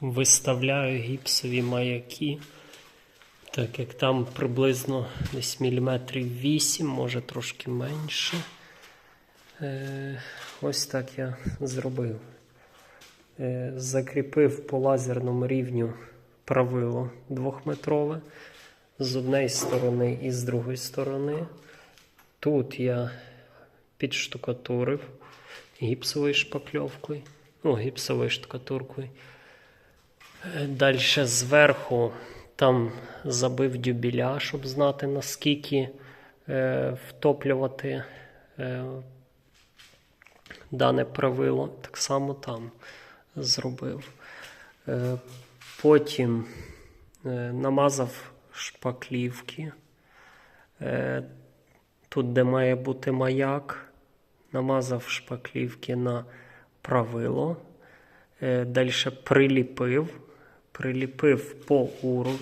виставляю гіпсові маяки, так як там приблизно десь міліметрів 8, може трошки менше. Е, ось так я зробив. Е, закріпив по лазерному рівню правило двохметрове з однієї сторони і з другої сторони. Тут я підштукатурив гіпсовою шпакльовкою, ну, гіпсовою штукатуркою. Далі зверху там забив дюбіля, щоб знати наскільки е, втоплювати е, дане правило. Так само там зробив. Е, потім е, намазав шпаклівки. Е, тут, де має бути маяк, намазав шпаклівки на правило. Далі приліпив, приліпив по уровню.